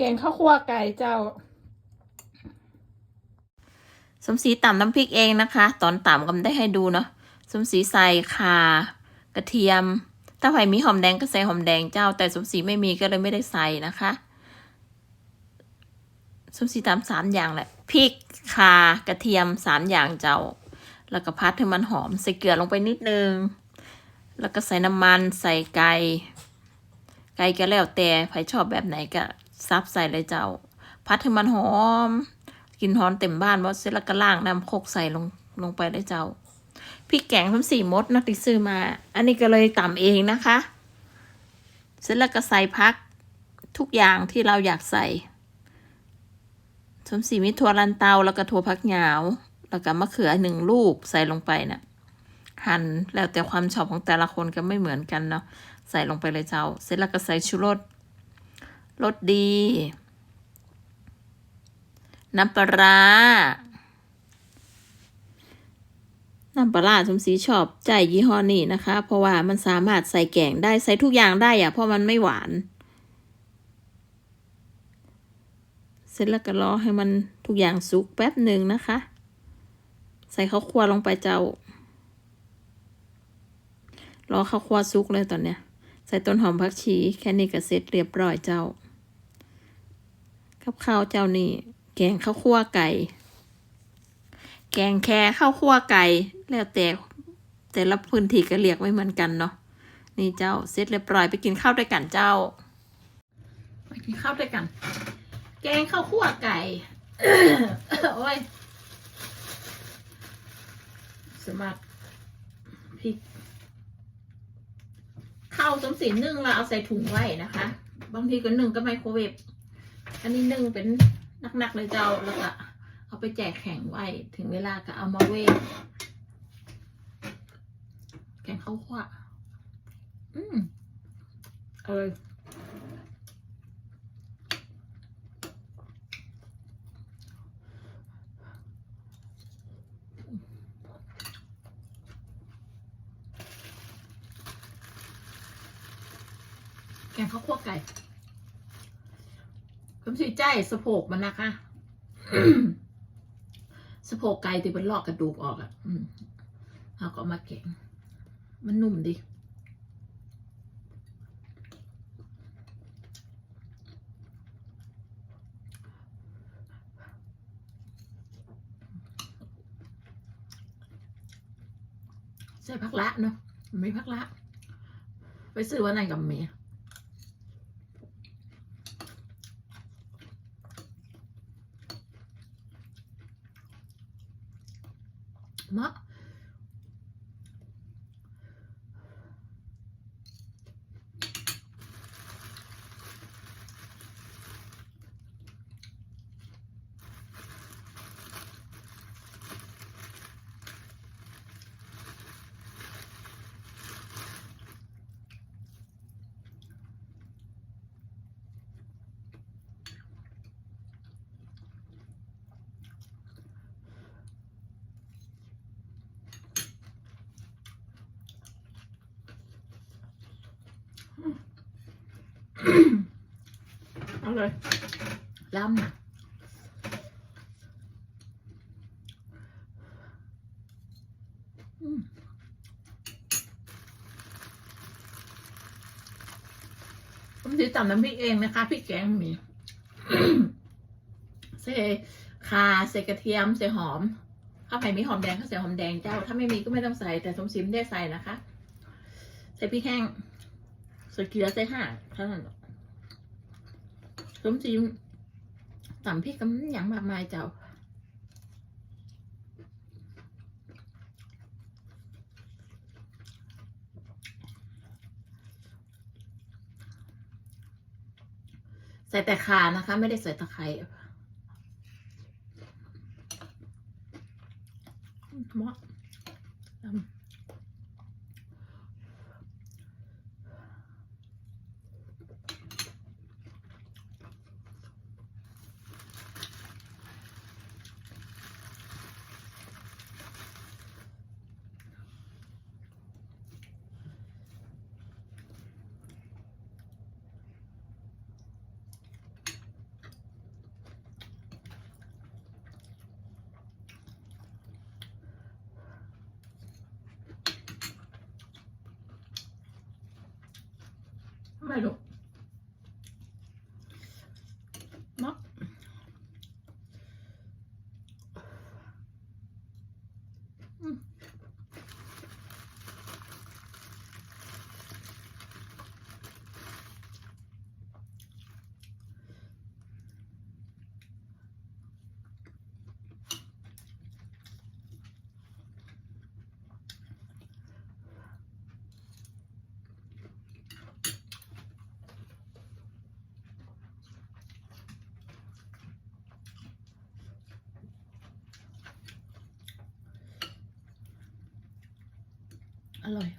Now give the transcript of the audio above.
กงข้าวคั่วไก่เจ้า สมศรีตำน้ำพริกเองนะคะ ตอนตำก็ไม่ได้ให้ดูเนาะสมศรีใส่ข่ากระเทียม ถ้าใครมีหอมแดงก็ใส่หอมแดงเจ้า แต่สมศรีไม่มีก็เลยไม่ได้ใส่นะคะ สมศรีตำสามอย่างแหละพริกข่ากระเทียมสามอย่างเจ้า แล้วก็พัดให้มันหอมใส่เกลือลงไปนิดนึง แล้วก็ใส่น้ำมันใส่ไก่ไก่ก็แล้วแต่ใครชอบแบบไหนก็ ซับใส่เลยเจ้า พัดให้มันหอมกลินหอมเต็มบ้านว่าเสร็จแล้วก็ล่างน้ำโคกใส่ลงลงไปได้เจ้าพริกแกงทั้งสี่มดนะติซื้อมา อันนี้ก็เลยตำเองนะคะ เสร็จแล้วก็ใส่พักทุกอย่างที่เราอยากใส่สมสีมีถั่วลันเตาแล้วก็ถั่วพักหยาว แล้วก็มะเขือหนึ่งลูกใส่ลงไปนะ่ะหั่นแล้วแต่ความชอบของแต่ละคนก็ไม่เหมือนกันเนาะใส่ลงไปเลยเจ้า เสร็จแล้วก็ใส่ชูรส รสดี น้ำปลาน้ำปลาร้าสมศรีชอบใจยี่ห้อนี้นะคะ เพราะว่ามันสามารถใส่แกงได้ใส่ทุกอย่างได้อะเพราะมันไม่หวาน เสร็จแล้วก็รอให้มันทุกอย่างสุกแป๊บหนึ่งนะคะ ใส่ข้าวคั่วลงไปเจ้ารอข้าวคั่วสุกเลยตอนเนี้ย ใส่ต้นหอมผักชีแค่นี้ก็เสร็จเรียบร้อยเจ้า กับข้าวเจ้านี่แกงข้าวคั่วไก่ แกงแค่ข้าวคั่วไก่ แล้วแต่แต่ละพื้นที่ก็เรียกไม่เหมือนกันเนาะนี่เจ้าเสร็จเรียบร้อยไปกินข้าวด้วยกันเจ้าไปกินข้าวด้วยกัน แกงข้าวคั่วไก่โอ้ยสมัครพริกข้าวสมศรีนึ่งแล้วเอาใส่ถุงไว้นะคะ บางทีก็นึ่งก็ไมโครเวฟ อันนี้นึ่งเป็นนักๆเลยเจ้าแล้วก็เอาไปแจกแข่งไว้ถึงเวลาก็เอามาเวฟแกงข้าวคั่วอืมเออแกงข้าวคั่วไก่ ผมสิใจสะโพกมันนะคะสะโพกไก่ที่มันลอกกระดูกออกอะอืมเอาก็เอามาแกงมันนุ่มดีใส่ผักละเนาะไม่ผักละ ไปซื้อวันไหนกับเมีย ม เอาเลยล้ำนะอืมผมจะตำน้ำพริกเองนะคะพริกแกงมีใส่ข่าใส่กระเทียมใส่หอมถ้าใครมีหอมแดงก็ใส่หอมแดงเจ้า ถ้าไม่มีก็ไม่ต้องใส่แต่สมศรีไม่ได้ใส่นะคะ ใส่พริกแห้ง ใส่เกลือใส่ห่าเท่านั้นหรอกสมศรีตำพริกกันอย่างมากมายเจ้าใส่แต่ขานะคะ ไม่ได้ใส่ตะไคร้เหมาะ 那种。 ลำร่อย